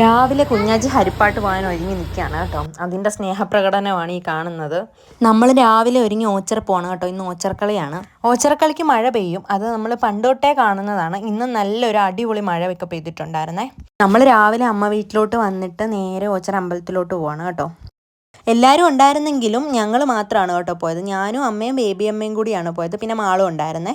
രാവിലെ കുഞ്ഞാജി ഹരിപ്പാട്ട് പോകാൻ ഒരുങ്ങി നിൽക്കുകയാണ് കേട്ടോ. അതിന്റെ സ്നേഹപ്രകടനമാണ് ഈ കാണുന്നത്. നമ്മൾ രാവിലെ ഒരുങ്ങി ഓച്ചറ പോകണം കേട്ടോ. ഇന്ന് ഓച്ചറക്കളിയാണ് ഓച്ചറക്കളിക്ക് മഴ പെയ്യും. അത് നമ്മൾ പണ്ടോട്ടേ കാണുന്നതാണ്. ഇന്ന് നല്ലൊരു അടിപൊളി മഴയൊക്കെ പെയ്തിട്ടുണ്ടായിരുന്നേ നമ്മൾ രാവിലെ അമ്മ വീട്ടിലോട്ട് വന്നിട്ട് നേരെ ഓച്ചറ അമ്പലത്തിലോട്ട് പോവാണ് കേട്ടോ. എല്ലാവരും ഉണ്ടായിരുന്നെങ്കിലും ഞങ്ങൾ മാത്രമാണ് കേട്ടോ പോയത്. ഞാനും അമ്മയും ബേബി അമ്മയും കൂടിയാണ് പോയത്. പിന്നെ മാളും ഉണ്ടായിരുന്നേ.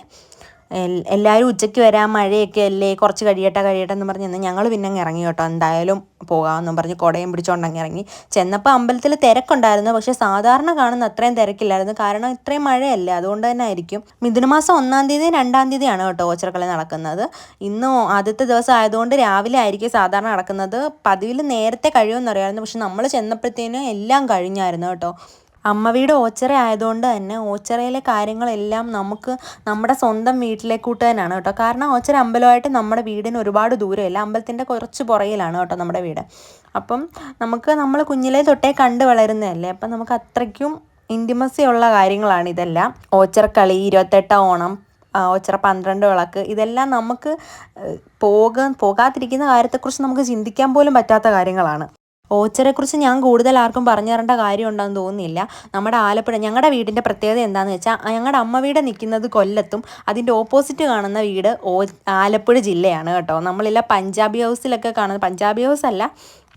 എല്ലാവരും ഉച്ചയ്ക്ക് വരാം മഴയൊക്കെ അല്ലേ? കുറച്ച് കഴിയട്ടെ കഴിയട്ടെ എന്ന് പറഞ്ഞ് ഞങ്ങൾ പിന്നെ അങ്ങ് ഇറങ്ങി കേട്ടോ. എന്തായാലും പോകാമെന്നും പറഞ്ഞ് കുടയും പിടിച്ചുകൊണ്ട് അങ്ങ് ഇറങ്ങി. ചെന്നപ്പോൾ അമ്പലത്തിൽ തിരക്കുണ്ടായിരുന്നു. പക്ഷെ സാധാരണ കാണുന്ന അത്രയും തിരക്കില്ലായിരുന്നു. കാരണം ഇത്രയും മഴയല്ല. അതുകൊണ്ട് തന്നെ ആയിരിക്കും. മിഥുനമാസം ഒന്നാം തീയതി രണ്ടാം തീയതിയാണ് കേട്ടോ ഓച്ചറക്കളി നടക്കുന്നത്. ഇന്ന് ആദ്യത്തെ ദിവസം ആയതുകൊണ്ട് രാവിലെ ആയിരിക്കും സാധാരണ നടക്കുന്നത്. പതിവിൽ നേരത്തെ കഴിയുമെന്ന് അറിയാമായിരുന്നു പക്ഷെ നമ്മൾ ചെന്നപ്പോഴത്തേനും എല്ലാം കഴിഞ്ഞായിരുന്നു കേട്ടോ. അമ്മ വീട് ഓച്ചറ ആയതുകൊണ്ട് തന്നെ ഓച്ചറയിലെ കാര്യങ്ങളെല്ലാം നമുക്ക് നമ്മുടെ സ്വന്തം വീട്ടിലെ തന്നെയാണ് കേട്ടോ. കാരണം ഓച്ചറ അമ്പലമായിട്ട് നമ്മുടെ വീടിന് ഒരുപാട് ദൂരമില്ല. അമ്പലത്തിന്റെ കുറച്ച് പുറയിലാണ് കേട്ടോ നമ്മുടെ വീട്. അപ്പം നമുക്ക് നമ്മൾ കുഞ്ഞിലെ തൊട്ടേ കണ്ട് വളരുന്നതല്ലേ? അപ്പം നമുക്ക് അത്രയ്ക്കും ഇന്റിമസി ഉള്ള കാര്യങ്ങളാണ് ഇതെല്ലാം. ഓച്ചറക്കളി ഇരുപത്തെട്ട ഓണം ആ, ഓച്ചിറ പന്ത്രണ്ട് വിളക്ക് ഇതെല്ലാം നമുക്ക് പോക പോകാതിരിക്കുന്ന കാര്യത്തെക്കുറിച്ച് നമുക്ക് ചിന്തിക്കാൻ പോലും പറ്റാത്ത കാര്യങ്ങളാണ്. ഓച്ചിറയെക്കുറിച്ച് ഞാൻ കൂടുതൽ ആർക്കും പറഞ്ഞു തരേണ്ട കാര്യം ഉണ്ടെന്ന് തോന്നുന്നില്ല. നമ്മുടെ ആലപ്പുഴ ഞങ്ങളുടെ വീടിന്റെ പ്രത്യേകത എന്താണെന്ന് വെച്ചാൽ ഞങ്ങളുടെ അമ്മ വീട് നിൽക്കുന്നത് കൊല്ലത്തും അതിന്റെ ഓപ്പോസിറ്റ് കാണുന്ന വീട് ഓ ആലപ്പുഴ ജില്ലയാണ് കേട്ടോ. നമ്മളില്ല പഞ്ചാബി ഹൗസിലൊക്കെ കാണുന്നത് പഞ്ചാബി ഹൗസ് അല്ല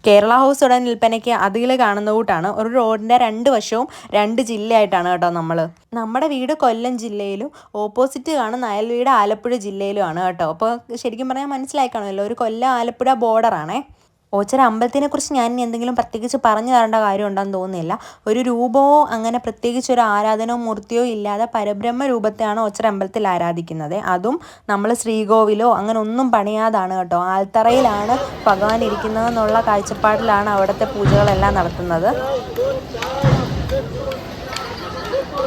കേരള ഹൗസ് ഉടൻ വിൽപ്പനയ്ക്ക് അതിൽ കാണുന്ന കൂട്ടാണ്. ഒരു റോഡിന്റെ രണ്ട് വശവും രണ്ട് ജില്ലയായിട്ടാണ് കേട്ടോ നമ്മൾ നമ്മുടെ വീട് കൊല്ലം ജില്ലയിലും ഓപ്പോസിറ്റ് കാണുന്ന അയൽ വീട് ആലപ്പുഴ ജില്ലയിലുമാണ് കേട്ടോ. അപ്പോൾ ശരിക്കും പറഞ്ഞാൽ മനസ്സിലായി ഒരു കൊല്ലം ആലപ്പുഴ ബോർഡറാണേ ഓച്ചറ അമ്പലത്തിനെ കുറിച്ച് ഞാൻ എന്തെങ്കിലും പ്രത്യേകിച്ച് പറഞ്ഞു തരേണ്ട കാര്യം ഉണ്ടെന്ന് തോന്നുന്നില്ല. ഒരു രൂപമോ അങ്ങനെ പ്രത്യേകിച്ച് ഒരു ആരാധനോ മൂർത്തിയോ ഇല്ലാതെ പരബ്രഹ്മ രൂപത്തെയാണ് ഓച്ചിറ അമ്പലത്തിൽ ആരാധിക്കുന്നത്. അതും നമ്മൾ ശ്രീകോവിലോ അങ്ങനെ ഒന്നും പണിയാതാണ് കേട്ടോ. ആൽത്തറയിലാണ് ഭഗവാൻ ഇരിക്കുന്നതെന്നുള്ള കാഴ്ചപ്പാടിലാണ് അവിടുത്തെ പൂജകളെല്ലാം നടത്തുന്നത്.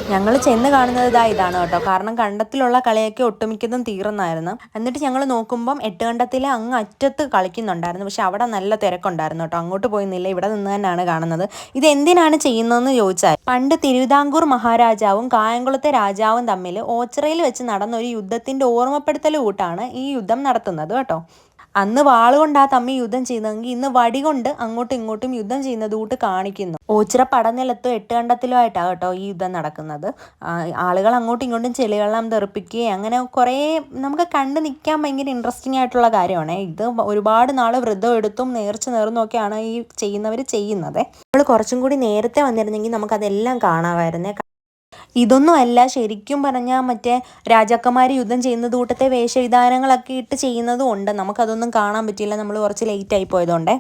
ഞങ്ങൾ ചെന്ന് കാണുന്നത് ഇതാ ഇതാണ് കേട്ടോ. കാരണം കണ്ടത്തിലുള്ള കളിയൊക്കെ ഒട്ടുമിക്കതും തീർന്നായിരുന്നു. എന്നിട്ട് ഞങ്ങൾ നോക്കുമ്പം എട്ട് കണ്ടത്തിലെ അങ്ങ് അറ്റത്ത് കളിക്കുന്നുണ്ടായിരുന്നു. പക്ഷെ അവിടെ നല്ല തിരക്കുണ്ടായിരുന്നു കേട്ടോ. അങ്ങോട്ട് പോയിരുന്നില്ല ഇവിടെ നിന്ന് തന്നെയാണ് കാണുന്നത്. ഇത് എന്തിനാണ് ചെയ്യുന്നതെന്ന് ചോദിച്ചാൽ പണ്ട് തിരുവിതാംകൂർ മഹാരാജാവും കായംകുളത്തെ രാജാവും തമ്മിൽ ഓച്ചിറയിൽ വെച്ച് നടന്ന ഒരു യുദ്ധത്തിന്റെ ഓർമ്മപ്പെടുത്തൽ കൂട്ടാണ് ഈ യുദ്ധം നടത്തുന്നത് കേട്ടോ. അന്ന് വാളുകൊണ്ട് ആ തമ്മി യുദ്ധം ചെയ്യുന്നതെങ്കിൽ ഇന്ന് വടി കൊണ്ട് അങ്ങോട്ടും ഇങ്ങോട്ടും യുദ്ധം ചെയ്യുന്നത് കൂട്ട് കാണിക്കുന്നു. ഓച്ചിറ പടനിലത്തോ എട്ട് കണ്ടത്തിലോ ആയിട്ടാണ് കേട്ടോ ഈ യുദ്ധം നടക്കുന്നത്. ആളുകൾ അങ്ങോട്ടും ഇങ്ങോട്ടും ചെളിവെള്ളം തെറിപ്പിക്കുകയും അങ്ങനെ കുറേ നമുക്ക് കണ്ടു നിൽക്കാൻ ഭയങ്കര ഇൻട്രസ്റ്റിംഗ് ആയിട്ടുള്ള കാര്യമാണ്. ഇത് ഒരുപാട് നാൾ വ്രതം എടുത്തും നേർച്ച നേർന്നൊക്കെയാണ് ഈ ചെയ്യുന്നവർ ചെയ്യുന്നത്. നമ്മൾ കുറച്ചും കൂടി നേരത്തെ വന്നിരുന്നെങ്കിൽ നമുക്കതെല്ലാം കാണാമായിരുന്നേ. ഇതൊന്നും അല്ല ശരിക്കും പറഞ്ഞാൽ മറ്റേ രാജാക്കന്മാർ യുദ്ധം ചെയ്യുന്നത് കൂട്ടത്തെ വേഷവിധാനങ്ങളൊക്കെ ഇട്ട് ചെയ്യുന്നതും ഉണ്ട്. നമുക്കതൊന്നും കാണാൻ പറ്റിയില്ല. നമ്മൾ കുറച്ച് ലേറ്റ് ആയി പോയതുകൊണ്ടേ.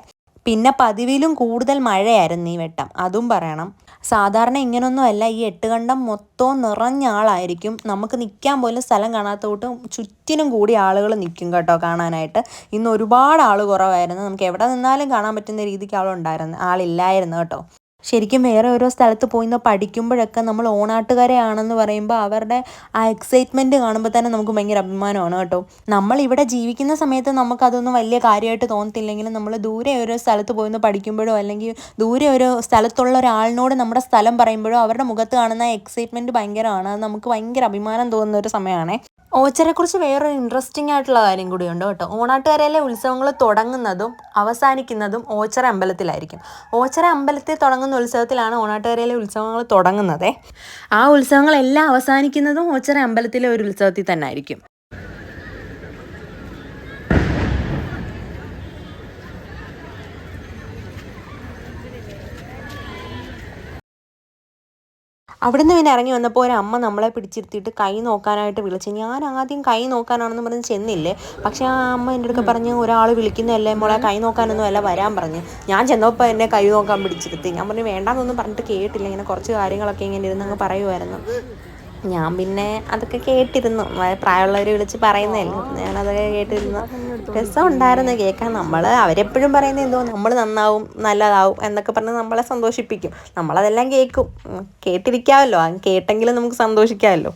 പിന്നെ പതിവിലും കൂടുതൽ മഴയായിരുന്നു ഈ വെട്ടം. അതും പറയണം. സാധാരണ ഇങ്ങനൊന്നും അല്ല ഈ എട്ടുകണ്ടം മൊത്തവും നിറഞ്ഞ ആളായിരിക്കും. നമുക്ക് നിൽക്കാൻ പോലും സ്ഥലം കാണാത്ത കൂട്ടും ചുറ്റിനും കൂടി ആളുകൾ നിൽക്കും കേട്ടോ കാണാനായിട്ട്. ഇന്ന് ഒരുപാട് ആൾ കുറവായിരുന്നു. നമുക്ക് എവിടെ നിന്നാലും കാണാൻ പറ്റുന്ന രീതിക്ക് ആളുണ്ടായിരുന്നു. ആളില്ലായിരുന്നു കേട്ടോ. ശരിക്കും വേറെ ഓരോ സ്ഥലത്ത് പോയി നിന്ന് പഠിക്കുമ്പോഴൊക്കെ നമ്മൾ ഓണാട്ടുകാരെയാണെന്ന് പറയുമ്പോൾ അവരുടെ ആ എക്സൈറ്റ്മെന്റ് കാണുമ്പോൾ തന്നെ നമുക്ക് ഭയങ്കര അഭിമാനമാണ് കേട്ടോ. നമ്മൾ ഇവിടെ ജീവിക്കുന്ന സമയത്ത് നമുക്കതൊന്നും വലിയ കാര്യമായിട്ട് തോന്നത്തില്ലെങ്കിലും നമ്മൾ ദൂരെ ഓരോ സ്ഥലത്ത് പോയി നിന്ന് പഠിക്കുമ്പോഴോ അല്ലെങ്കിൽ ദൂരെ ഒരു സ്ഥലത്തുള്ള ഒരാളിനോട് നമ്മുടെ സ്ഥലം പറയുമ്പോഴോ അവരുടെ മുഖത്ത് കാണുന്ന എക്സൈറ്റ്മെന്റ് ഭയങ്കരമാണ്. അത് നമുക്ക് ഭയങ്കര അഭിമാനം തോന്നുന്ന ഒരു സമയമാണ്. ഓച്ചറെക്കുറിച്ച് വേറൊരു ഇൻട്രസ്റ്റിംഗ് ആയിട്ടുള്ള കാര്യം കൂടിയുണ്ട് കേട്ടോ. ഓണാട്ടുകാരയിലെ ഉത്സവങ്ങൾ തുടങ്ങുന്നതും അവസാനിക്കുന്നതും ഓച്ചറ അമ്പലത്തിലായിരിക്കും. ഓച്ചറ അമ്പലത്തിൽ തുടങ്ങുന്ന ഉത്സവത്തിലാണ് ഓണാട്ടുകരയിലെ ഉത്സവങ്ങൾ തുടങ്ങുന്നത്. ആ ഉത്സവങ്ങളെല്ലാം അവസാനിക്കുന്നതും ഓച്ചറ അമ്പലത്തിലെ ഒരു ഉത്സവത്തിൽ തന്നെ ആയിരിക്കും അവിടുന്ന് പിന്നെ ഇറങ്ങി വന്നപ്പോൾ ഒരു അമ്മ നമ്മളെ പിടിച്ചിരുത്തിയിട്ട് കൈ നോക്കാനായിട്ട് വിളിച്ചു ഞാൻ ആദ്യം കൈ നോക്കാനാണെന്ന് പറഞ്ഞ് ചെന്നില്ലേ? പക്ഷെ ആ അമ്മ എന്റെ അടുക്ക പറഞ്ഞ് ഒരാൾ വിളിക്കുന്നതല്ലേ മോളെ കൈ നോക്കാനൊന്നും അല്ല വരാൻ പറഞ്ഞ്. ഞാൻ ചെന്നപ്പോൾ എന്നെ കൈ നോക്കാൻ പിടിച്ചിരുത്തി. ഞാൻ പറഞ്ഞു വേണ്ടാന്നൊന്നും പറഞ്ഞിട്ട് കേട്ടില്ല ഇങ്ങനെ കുറച്ച് കാര്യങ്ങളൊക്കെ ഇങ്ങനെ ഇരുന്ന് അങ്ങ് പറയുമായിരുന്നു ഞാൻ പിന്നെ അതൊക്കെ കേട്ടിരുന്നു. പ്രായമുള്ളവർ വിളിച്ച് പറയുന്നതല്ലേ. ഞാൻ അതൊക്കെ കേട്ടിരുന്നു. രസം ഉണ്ടായിരുന്നു കേൾക്കാൻ. നമ്മൾ അവരെപ്പോഴും പറയുന്നത് എന്തോ നമ്മൾ നന്നാവും നല്ലതാവും എന്നൊക്കെ പറഞ്ഞ് നമ്മളെ സന്തോഷിപ്പിക്കും. നമ്മളതെല്ലാം കേൾക്കും. കേട്ടിരിക്കാമല്ലോ കേട്ടെങ്കിലും നമുക്ക് സന്തോഷിക്കാമല്ലോ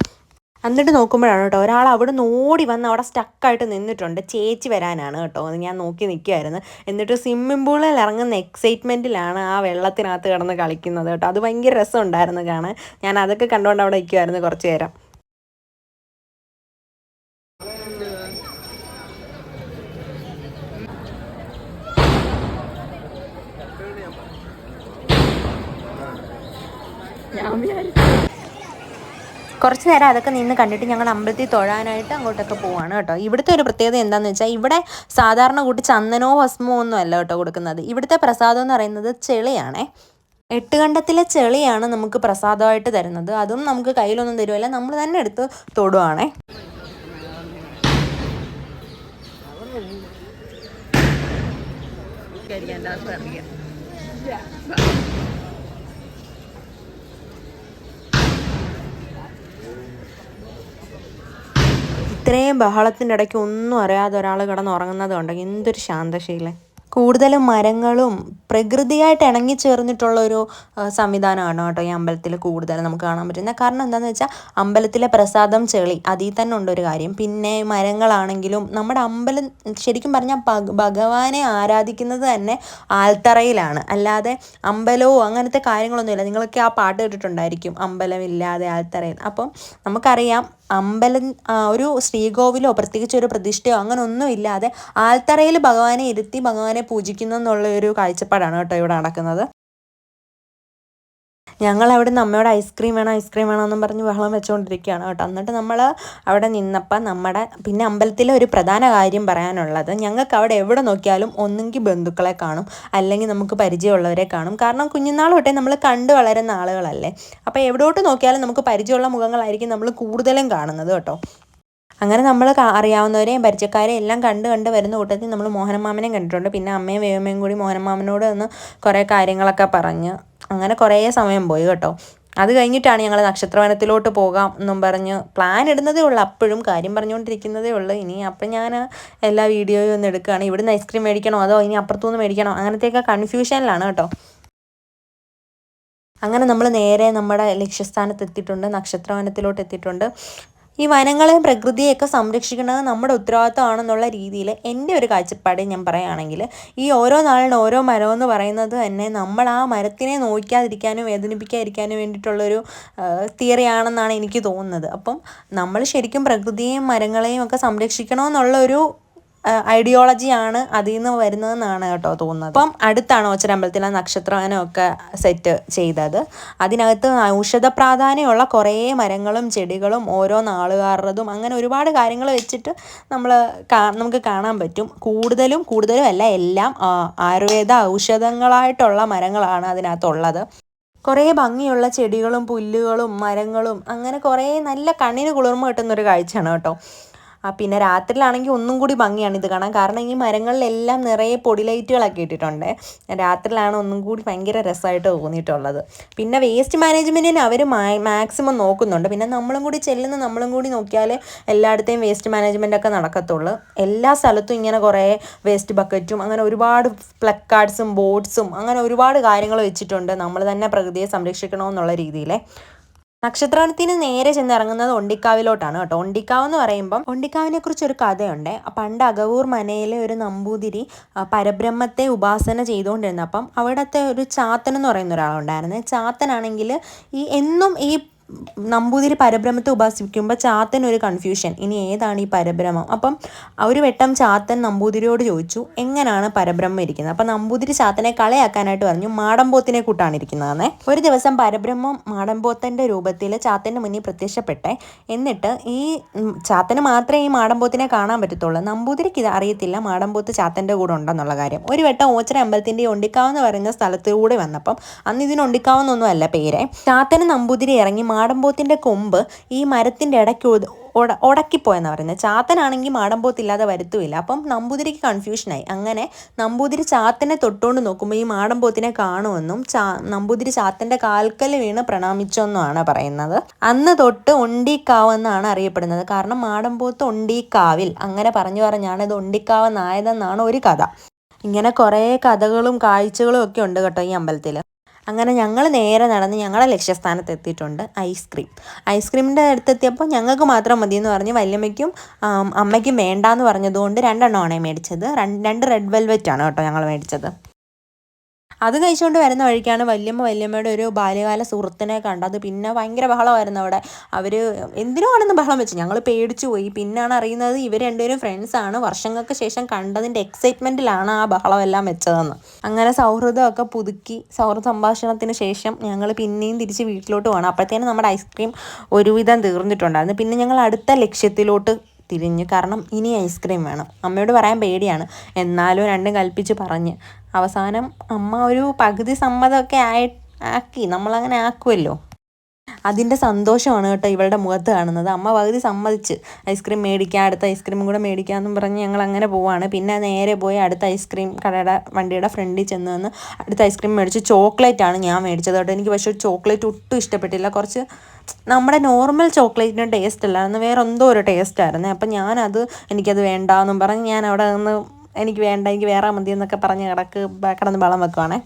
എന്നിട്ട് നോക്കുമ്പോഴാണ് കേട്ടോ ഒരാൾ അവിടെ ഓടി വന്ന് അവിടെ സ്റ്റക്കായിട്ട് നിന്നിട്ടുണ്ട്. ചേച്ചി വരാനാണ് കേട്ടോ. അത് ഞാൻ നോക്കി നിൽക്കുമായിരുന്നു എന്നിട്ട് സ്വിമ്മിംഗ് പൂളിൽ ഇറങ്ങുന്ന എക്സൈറ്റ്മെന്റിലാണ് ആ വെള്ളത്തിനകത്ത് കിടന്ന് കളിക്കുന്നത് കേട്ടോ. അത് ഭയങ്കര രസമുണ്ടായിരുന്നു കാണാൻ. ഞാൻ അതൊക്കെ കണ്ടുകൊണ്ട് അവിടെ നിൽക്കുമായിരുന്നു കുറച്ച് നേരം. ഞാൻ വിചാരിച്ചു കുറച്ച് നേരം അതൊക്കെ നിന്ന് കണ്ടിട്ട് ഞങ്ങൾ അമ്പലത്തിൽ തൊഴാനായിട്ട് അങ്ങോട്ടൊക്കെ പോവാണ് കേട്ടോ. ഇവിടുത്തെ ഒരു പ്രത്യേകത എന്താണെന്ന് വെച്ചാൽ ഇവിടെ സാധാരണ കൂട്ടി ചന്ദനോ ഭസ്മോ ഒന്നും അല്ല കേട്ടോ കൊടുക്കുന്നത്. ഇവിടുത്തെ പ്രസാദം എന്ന് പറയുന്നത് ചെളിയാണേ. എട്ടുകണ്ടത്തിലെ ചെളിയാണ് നമുക്ക് പ്രസാദമായിട്ട് തരുന്നത്. അതും നമുക്ക് കയ്യിലൊന്നും തരുമല്ല നമ്മൾ തന്നെ എടുത്ത് തൊടുവാണേ. ഇത്രയും ബഹളത്തിന്റെ ഇടയ്ക്ക് ഒന്നും അറിയാതെ ഒരാൾ കിടന്ന് ഉറങ്ങുന്നത് കണ്ടെങ്കിൽ എന്തൊരു ശാന്തശീലേ. കൂടുതലും മരങ്ങളും പ്രകൃതിയായിട്ട് ഇണങ്ങിച്ചേർന്നിട്ടുള്ള ഒരു സംവിധാനമാണ് കേട്ടോ ഈ അമ്പലത്തിൽ കൂടുതൽ നമുക്ക് കാണാൻ പറ്റുന്നത്. കാരണം എന്താണെന്ന് വെച്ചാൽ അമ്പലത്തിലെ പ്രസാദം ചെളി അതിൽ തന്നെ ഉണ്ടൊരു കാര്യം. പിന്നെ മരങ്ങളാണെങ്കിലും നമ്മുടെ അമ്പലം ശരിക്കും പറഞ്ഞാൽ ഭഗവാനെ ആരാധിക്കുന്നത് തന്നെ ആൽത്തറയിലാണ്. അല്ലാതെ അമ്പലവും അങ്ങനത്തെ കാര്യങ്ങളൊന്നുമില്ല. നിങ്ങളൊക്കെ ആ പാട്ട് കേട്ടിട്ടുണ്ടായിരിക്കും അമ്പലമില്ലാതെ ആൽത്തറയിൽ. അപ്പം നമുക്കറിയാം അമ്പലം ഒരു ശ്രീകോവിലോ പ്രത്യേകിച്ച് ഒരു പ്രതിഷ്ഠയോ അങ്ങനെ ഒന്നും ഇല്ലാതെ ആൽത്തറയിൽ ഭഗവാനെ ഇരുത്തി ഭഗവാനെ പൂജിക്കുന്നു എന്നുള്ള ഒരു കാഴ്ചപ്പാടാണ് കേട്ടോ ഇവിടെ നടക്കുന്നത്. ഞങ്ങൾ അവിടെ നിന്ന് അമ്മയോട് ഐസ്ക്രീം വേണം ഐസ്ക്രീം വേണം എന്നും പറഞ്ഞ് ബഹളം വെച്ചുകൊണ്ടിരിക്കുകയാണ് കേട്ടോ. എന്നിട്ട് നമ്മൾ അവിടെ നിന്നപ്പോൾ നമ്മുടെ പിന്നെ അമ്പലത്തിലെ ഒരു പ്രധാന കാര്യം പറയാനുള്ളത് ഞങ്ങൾക്ക് അവിടെ എവിടെ നോക്കിയാലും ഒന്നെങ്കിൽ ബന്ധുക്കളെ കാണും അല്ലെങ്കിൽ നമുക്ക് പരിചയമുള്ളവരെ കാണും. കാരണം കുഞ്ഞുനാൾ തൊട്ടേ നമ്മൾ കണ്ടു വളരുന്ന ആളുകളല്ലേ. അപ്പോൾ എവിടോട്ട് നോക്കിയാലും നമുക്ക് പരിചയമുള്ള മുഖങ്ങളായിരിക്കും നമ്മൾ കൂടുതലും കാണുന്നത് കേട്ടോ. അങ്ങനെ നമ്മൾ അറിയാവുന്നവരെയും പരിചയക്കാരെയും എല്ലാം കണ്ട് കണ്ട് വരുന്ന കൂട്ടത്തിൽ നമ്മൾ മോഹനമാമനെയും കണ്ടിട്ടുണ്ട്. പിന്നെ അമ്മയും വേവമ്മയും കൂടി മോഹനമാമനോട് ഒന്ന് കുറേ കാര്യങ്ങളൊക്കെ പറഞ്ഞ് അങ്ങനെ കുറേ സമയം പോയി കേട്ടോ. അത് കഴിഞ്ഞിട്ടാണ് ഞങ്ങൾ നക്ഷത്രവനത്തിലോട്ട് പോകാം എന്നും പറഞ്ഞ് പ്ലാൻ ഇടുന്നതേ ഉള്ളൂ. അപ്പോഴും കാര്യം പറഞ്ഞുകൊണ്ടിരിക്കുന്നതേ ഉള്ളൂ. ഇനി അപ്പം ഞാൻ എല്ലാ വീഡിയോയും ഒന്ന് എടുക്കുകയാണ്. ഇവിടുന്ന് ഐസ്ക്രീം മേടിക്കണോ? അതോ ഇനി അപ്പുറത്തുനിന്ന് മേടിക്കണോ? അങ്ങനത്തെയൊക്കെ കൺഫ്യൂഷനിലാണ് കേട്ടോ. അങ്ങനെ നമ്മൾ നേരെ നമ്മുടെ ലക്ഷ്യസ്ഥാനത്ത് എത്തിയിട്ടുണ്ട് നക്ഷത്രവനത്തിലോട്ട് എത്തിയിട്ടുണ്ട് ഈ വനങ്ങളെയും പ്രകൃതിയെയൊക്കെ സംരക്ഷിക്കുന്നത് നമ്മുടെ ഉത്തരവാദിത്തമാണെന്നുള്ള രീതിയിൽ എന്റെ ഒരു കാഴ്ചപ്പാട് ഞാൻ പറയുകയാണെങ്കിൽ ഈ ഓരോ നാളിന് ഓരോ മരം എന്ന് പറയുന്നത് തന്നെ നമ്മൾ ആ മരത്തിനെ നോക്കാതിരിക്കാനും വേദനിപ്പിക്കാതിരിക്കാനും വേണ്ടിയിട്ടുള്ളൊരു തിയറിയാണെന്നാണ് എനിക്ക് തോന്നുന്നത്. അപ്പം നമ്മൾ ശരിക്കും പ്രകൃതിയെയും മരങ്ങളെയും ഒക്കെ സംരക്ഷിക്കണമെന്നുള്ള ഒരു ഐഡിയോളജിയാണ് അതിൽ നിന്ന് വരുന്നതെന്നാണ് കേട്ടോ തോന്നുന്നത്. അപ്പം അടുത്താണ് ഓച്ചരമ്പലത്തിലെ നക്ഷത്രവനമൊക്കെ സെറ്റ് ചെയ്തത്. അതിനകത്ത് ഔഷധ പ്രാധാന്യമുള്ള കുറേ മരങ്ങളും ചെടികളും ഓരോ നാളുകാരുടേതും അങ്ങനെ ഒരുപാട് കാര്യങ്ങൾ വെച്ചിട്ട് നമ്മൾ നമുക്ക് കാണാൻ പറ്റും. കൂടുതലും കൂടുതലും അല്ല എല്ലാം ആയുർവേദ ഔഷധങ്ങളായിട്ടുള്ള മരങ്ങളാണ് അതിനകത്തുള്ളത്. കുറേ ഭംഗിയുള്ള ചെടികളും പുല്ലുകളും മരങ്ങളും അങ്ങനെ കുറേ നല്ല കണ്ണിന് കുളിർമ കിട്ടുന്നൊരു കാഴ്ചയാണ് കേട്ടോ. പിന്നെ രാത്രിയിലാണെങ്കിൽ ഒന്നും കൂടി ഭംഗിയാണ് ഇത് കാണാൻ. കാരണം ഈ മരങ്ങളിലെല്ലാം നിറയെ പൊടി ലൈറ്റുകളൊക്കെ ഇട്ടിട്ടുണ്ട്. രാത്രിയിലാണ് ഒന്നും കൂടി ഭയങ്കര രസമായിട്ട് തോന്നിയിട്ടുള്ളത്. പിന്നെ വേസ്റ്റ് മാനേജ്മെന്റിന് അവർ മാക്സിമം നോക്കുന്നുണ്ട്. പിന്നെ നമ്മളും കൂടി ചെല്ലുന്ന നമ്മളും കൂടി നോക്കിയാൽ എല്ലായിടത്തെയും വേസ്റ്റ് മാനേജ്മെന്റ് ഒക്കെ നടക്കത്തുള്ളൂ. എല്ലാ സ്ഥലത്തും ഇങ്ങനെ കുറേ വേസ്റ്റ് ബക്കറ്റും അങ്ങനെ ഒരുപാട് പ്ലക്കാർഡ്സും ബോർഡ്സും അങ്ങനെ ഒരുപാട് കാര്യങ്ങൾ വെച്ചിട്ടുണ്ട്. നമ്മൾ തന്നെ പ്രകൃതിയെ സംരക്ഷിക്കണമെന്നുള്ള രീതിയിൽ നക്ഷത്രത്തിന് നേരെ ചെന്ന് ഇറങ്ങുന്നത് ഒണ്ടിക്കാവിലോട്ടാണ് കേട്ടോ. ഒണ്ടിക്കാവ് എന്ന് പറയുമ്പം ഒണ്ടിക്കാവിനെ കുറിച്ച് ഒരു കഥയുണ്ട്. പണ്ട് അകവൂർ മനയിലെ ഒരു നമ്പൂതിരി പരബ്രഹ്മത്തെ ഉപാസന ചെയ്തുകൊണ്ടിരുന്നപ്പം അവിടുത്തെ ഒരു ചാത്തൻ എന്ന് പറയുന്ന ഒരാളുണ്ടായിരുന്നു. ചാത്തനാണെങ്കിൽ ഈ എന്നും ഈ നമ്പൂതിരി പരബ്രഹ്മത്തെ ഉപാസിക്കുമ്പോൾ ചാത്തൻ ഒരു കൺഫ്യൂഷൻ ഇനി ഏതാണ് ഈ പരബ്രഹ്മം? അപ്പം ഒരു വെട്ടം ചാത്തൻ നമ്പൂതിരിയോട് ചോദിച്ചു എങ്ങനെയാണ് പരബ്രഹ്മം ഇരിക്കുന്നത്? അപ്പം നമ്പൂതിരി ചാത്തനെ കളയാക്കാനായിട്ട് പറഞ്ഞു മാടമ്പോത്തിനെ കൂട്ടാണ് ഇരിക്കുന്നതെന്നേ ഒരു ദിവസം പരബ്രഹ്മം മാടമ്പോത്തന്റെ രൂപത്തിൽ ചാത്തന്റെ മുന്നിൽ പ്രത്യക്ഷപ്പെട്ടെ. എന്നിട്ട് ഈ ചാത്തന് മാത്രമേ ഈ മാടമ്പോത്തിനെ കാണാൻ പറ്റത്തുള്ളൂ. നമ്പൂതിരിക്ക് ഇത് അറിയത്തില്ല മാടമ്പോത്ത് ചാത്തന്റെ കൂടെ ഉണ്ടെന്നുള്ള കാര്യം. ഒരു വെട്ടം ഓച്ചര അമ്പലത്തിന്റെ ഒണ്ടിക്കാവ് എന്ന് പറയുന്ന സ്ഥലത്തൂടെ വന്നപ്പം അന്ന് ഇതിന് ഒണ്ടിക്കാവെന്നൊന്നും അല്ല പേരെ. ചാത്തന് നമ്പൂതിരി ഇറങ്ങി മാടമ്പോത്തിന്റെ കൊമ്പ് ഈ മരത്തിന്റെ ഇടയ്ക്ക് ഉട ഉടക്കിപ്പോയെന്നാണ് പറയുന്നത്. ചാത്തനാണെങ്കിൽ മാടമ്പോത്തില്ലാതെ വരുത്തുമില്ല അപ്പം നമ്പൂതിരിക്ക് കൺഫ്യൂഷനായി. അങ്ങനെ നമ്പൂതിരി ചാത്തനെ തൊട്ടുകൊണ്ട് നോക്കുമ്പോൾ ഈ മാടമ്പോത്തിനെ കാണുമെന്നും ചാ നമ്പൂതിരി ചാത്തന്റെ കാൽക്കൽ വീണ് പ്രണാമിച്ചെന്നുമാണ് പറയുന്നത്. അന്ന് തൊട്ട് ഒണ്ടിക്കാവ് എന്നാണ് അറിയപ്പെടുന്നത്. കാരണം മാടമ്പോത്ത് ഒണ്ടിക്കാവിൽ. അങ്ങനെ പറഞ്ഞു പറഞ്ഞാണ് ഇത് ഒണ്ടിക്കാവെന്നായതെന്നാണ് ഒരു കഥ. ഇങ്ങനെ കുറേ കഥകളും കാഴ്ചകളും ഒക്കെ ഉണ്ട് കേട്ടോ ഈ അമ്പലത്തിൽ. അങ്ങനെ ഞങ്ങൾ നേരെ നടന്ന് ഞങ്ങളുടെ ലക്ഷ്യസ്ഥാനത്ത് എത്തിയിട്ടുണ്ട് ഐസ്ക്രീം ഐസ്ക്രീമിന്റെ അടുത്തെത്തിയപ്പോൾ ഞങ്ങൾക്ക് മാത്രം മതി എന്ന് പറഞ്ഞ് വല്യമ്മയ്ക്കും അമ്മയ്ക്കും വേണ്ടാന്ന് പറഞ്ഞതുകൊണ്ട് രണ്ടെണ്ണമാണ് മേടിച്ചത്. രണ്ട് റെഡ് വെൽവെറ്റ് ആണ് കേട്ടോ ഞങ്ങൾ മേടിച്ചത്. അത് കഴിച്ചുകൊണ്ട് വരുന്ന വഴിക്കാണ് വല്യമ്മ വല്യമ്മയുടെ ഒരു ബാല്യകാല സുഹൃത്തിനെ കണ്ടത്. പിന്നെ ഭയങ്കര ബഹളമായിരുന്നു അവിടെ. അവർ എന്തിനോ ആണെന്ന് ബഹളം വെച്ച്. ഞങ്ങൾ പേടിച്ചു പോയി. പിന്നാണ് അറിയുന്നത് ഇവർ രണ്ടുപേരും ഫ്രണ്ട്സാണ് വർഷങ്ങൾക്ക് ശേഷം കണ്ടതിന്റെ എക്സൈറ്റ്മെന്റിലാണ് ആ ബഹളമെല്ലാം വെച്ചതെന്ന്. അങ്ങനെ സൗഹൃദമൊക്കെ പുതുക്കി സൗഹൃദ സംഭാഷണത്തിന് ശേഷം ഞങ്ങൾ പിന്നെയും തിരിച്ച് വീട്ടിലോട്ട് പോകണം അപ്പോഴത്തേനും നമ്മുടെ ഐസ്ക്രീം ഒരുവിധം തീർന്നിട്ടുണ്ടായിരുന്നു. പിന്നെ ഞങ്ങൾ അടുത്ത ലക്ഷ്യത്തിലോട്ട് തിരിഞ്ഞു. കാരണം ഇനി ഐസ്ക്രീം വേണം. അമ്മയോട് പറയാൻ പേടിയാണ്. എന്നാലും രണ്ടും കൽപ്പിച്ച് പറഞ്ഞ്. അവസാനം അമ്മ ഒരു പകുതി സമ്മതമൊക്കെ ആയി ആക്കി. നമ്മളങ്ങനെ ആക്കുമല്ലോ അതിന്റെ സന്തോഷമാണ് കേട്ടോ ഇവളുടെ മുഖത്ത് കാണുന്നത്. അമ്മ പകുതി സമ്മതിച്ച്. ഐസ്ക്രീം മേടിക്കാം അടുത്ത ഐസ്ക്രീമും കൂടെ മേടിക്കാമെന്നും പറഞ്ഞ് ഞങ്ങൾ അങ്ങനെ പോവാണ്. പിന്നെ നേരെ പോയി അടുത്ത ഐസ്ക്രീം കടയുടെ വണ്ടിയുടെ ഫ്രണ്ടിൽ ചെന്ന് നിന്ന് അടുത്ത ഐസ്ക്രീം മേടിച്ച് ചോക്ലേറ്റ് ആണ് ഞാൻ മേടിച്ചത് കേട്ടോ. എനിക്ക് പക്ഷേ ചോക്ലേറ്റ് ഒട്ടും ഇഷ്ടപ്പെട്ടില്ല. കുറച്ച് നമ്മുടെ നോർമൽ ചോക്ലേറ്റിന്റെ ടേസ്റ്റ് അല്ലായിരുന്നു വേറെ എന്തോ ഒരു ടേസ്റ്റ് ആയിരുന്നു. അപ്പം ഞാനത് എനിക്കത് വേണ്ട എന്നും പറഞ്ഞ് ഞാൻ അവിടെ നിന്ന് എനിക്ക് വേണ്ട എനിക്ക് വേറെ മതി എന്നൊക്കെ പറഞ്ഞ് കിടക്ക് കിടന്ന് ബളം വെക്കുവാണേ.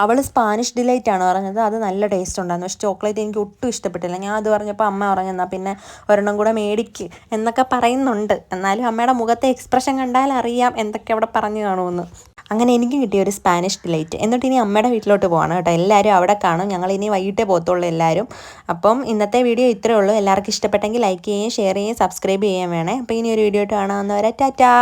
അവൾ സ്പാനിഷ് ഡിലൈറ്റ് ആണ് പറഞ്ഞത്. അത് നല്ല ടേസ്റ്റ് ഉണ്ടായിരുന്നു. പക്ഷെ ചോക്ലേറ്റ് എനിക്ക് ഒട്ടും ഇഷ്ടപ്പെട്ടില്ല. ഞാൻ അത് പറഞ്ഞപ്പോൾ അമ്മ പറഞ്ഞെന്നാൽ പിന്നെ ഒരെണ്ണം കൂടെ മേടിക്ക് എന്നൊക്കെ പറയുന്നുണ്ട്. എന്നാലും അമ്മയുടെ മുഖത്തെ എക്സ്പ്രഷൻ കണ്ടാൽ അറിയാം എന്തൊക്കെ അവിടെ പറഞ്ഞു കാണുമെന്ന്. അങ്ങനെ എനിക്കും കിട്ടിയ ഒരു സ്പാനിഷ് ഡിലൈറ്റ്. എന്നിട്ട് ഇനി അമ്മയുടെ വീട്ടിലോട്ട് പോകണം കേട്ടോ. എല്ലാവരും അവിടെ കാണും. ഞങ്ങൾ ഇനി വൈകിട്ടേ പോകത്തുള്ളൂ എല്ലാവരും. അപ്പം ഇന്നത്തെ വീഡിയോ ഇത്രയേ ഉള്ളൂ. എല്ലാവർക്കും ഇഷ്ടപ്പെട്ടെങ്കിൽ ലൈക്ക് ചെയ്യുകയും ഷെയർ ചെയ്യുകയും സബ്സ്ക്രൈബ് ചെയ്യുകയും വേണേ. അപ്പോൾ ഇനി ഒരു വീഡിയോ ആയിട്ട് കാണാവുന്നവരെ ടാറ്റാ!